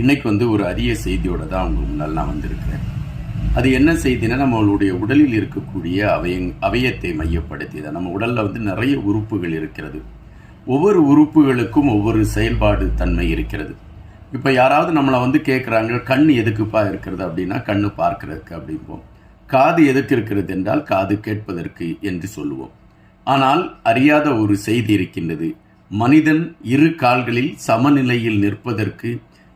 இன்னைக்கு வந்து ஒரு அரிய செய்தியோட தான் உங்க முன்னால் நான் வந்திருக்கிறேன். அது என்ன செய்தினா நம்மளுடைய உடலில் இருக்கக்கூடிய அவய அவயத்தை மையப்படுத்தி தான் நம்ம உடலில் வந்து நிறைய உறுப்புகள் இருக்கிறது. ஒவ்வொரு உறுப்புகளுக்கும் ஒவ்வொரு செயல்பாடு தன்மை இருக்கிறது. இப்போ யாராவது நம்மளை வந்து கேட்குறாங்க கண் எதுக்குப்பா இருக்கிறது? அப்படின்னா கண்ணு பார்க்கறதுக்கு அப்படிம்போம். காது எதுக்கு இருக்கிறது? என்றால் காது கேட்பதற்கு என்று சொல்லுவோம். ஆனால் அறியாத ஒரு செய்தி இருக்கின்றது. மனிதன் இரு கால்களில் சமநிலையில் நிற்பதற்கு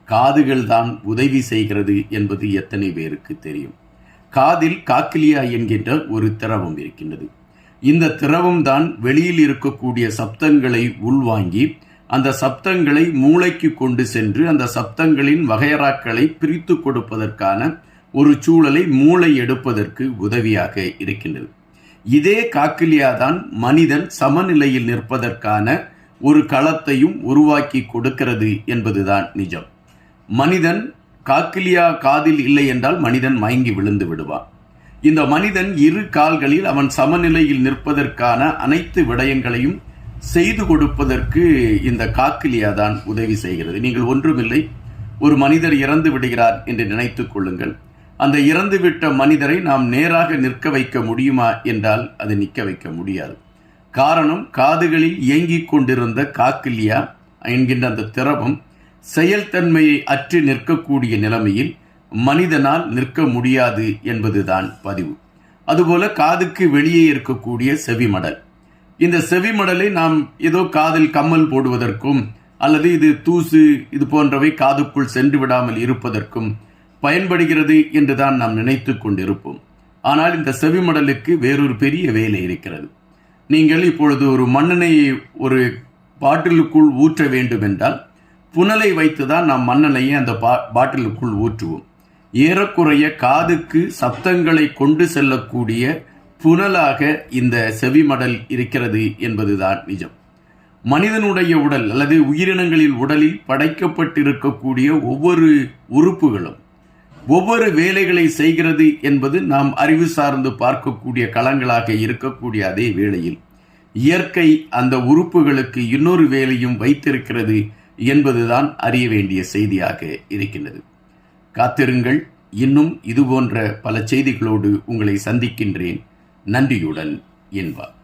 காதுகள் தான் உதவி செய்கிறது என்பது எத்தனை பேருக்கு தெரியும்? காதில் காக்கிலியா என்கின்ற ஒரு திரவம் இருக்கின்றது. இந்த திரவம் தான் வெளியில் இருக்கக்கூடிய சப்தங்களை உள்வாங்கி அந்த சப்தங்களை மூளைக்கு கொண்டு சென்று அந்த சப்தங்களின் வகையறாக்களை பிரித்து கொடுப்பதற்கான ஒரு சூழலை மூளை எடுப்பதற்கு உதவியாக இருக்கின்றது. இதே காக்கிலியா தான் மனிதன் சமநிலையில் நிற்பதற்கான ஒரு களத்தையும் உருவாக்கி கொடுக்கிறது என்பதுதான் நிஜம். மனிதன் காக்கிலியா காதில் இல்லை என்றால் மனிதன் மயங்கி விழுந்து விடுவான். இந்த மனிதன் இரு கால்களில் அவன் சமநிலையில் நிற்பதற்கான அனைத்து விடயங்களையும் செய்து கொடுப்பதற்கு இந்த காக்கிலியா தான் உதவி செய்கிறது. நீங்கள் ஒன்றுமில்லை ஒரு மனிதர் இறந்து விடுகிறார் என்று நினைத்துக் கொள்ளுங்கள். அந்த இறந்துவிட்ட மனிதரை நாம் நேராக நிற்க வைக்க முடியுமா என்றால் அது நிற்க வைக்க முடியாது. காரணம் காதுகளில் இயங்கிக் கொண்டிருந்த காக்கிலியா என்கின்ற அந்த திரவம் செயல்தன்மையை அற்று நிற்கக்கூடிய நிலைமையில் மனிதனால் நிற்க முடியாது என்பதுதான் பதிவு. அதுபோல காதுக்கு வெளியே இருக்கக்கூடிய செவிமடல். இந்த செவிமடலை நாம் ஏதோ காதில் கம்மல் போடுவதற்கும் அல்லது இது தூசு இது போன்றவை காதுக்குள் சென்று விடாமல் இருப்பதற்கும் பயன்படுகிறது என்றுதான் நாம் நினைத்து கொண்டிருப்போம். ஆனால் இந்த செவிமடலுக்கு வேறொரு பெரிய வேலை இருக்கிறது. நீங்கள் இப்பொழுது ஒரு மண்ணெண்ணெயை ஒரு பாட்டிலுக்குள் ஊற்ற வேண்டும் என்றால் புனலை வைத்துதான் நாம் மண்ணெண்ணெயை அந்த பா பாட்டிலுக்குள் ஊற்றுவோம். ஏறக்குறைய காதுக்கு சப்தங்களை கொண்டு செல்லக்கூடிய புனலாக இந்த செவிமடல் இருக்கிறது என்பதுதான் நிஜம். மனிதனுடைய உடல் அல்லது உயிரினங்களில் உடலில் படைக்கப்பட்டிருக்கக்கூடிய ஒவ்வொரு உறுப்புகளும் ஒவ்வொரு வேலைகளை செய்கிறது என்பது நாம் அறிவு சார்ந்து பார்க்கக்கூடிய களங்களாக இருக்கக்கூடிய அதே வேளையில் இயற்கை அந்த உறுப்புகளுக்கு இன்னொரு வேலையும் வைத்திருக்கிறது என்பதுதான் அறிய வேண்டிய செய்தியாக இருக்கின்றது. காத்திருங்கள் இன்னும் இதுபோன்ற பல செய்திகளோடு உங்களை சந்திக்கின்றேன். நன்றியுடன் என்பார்.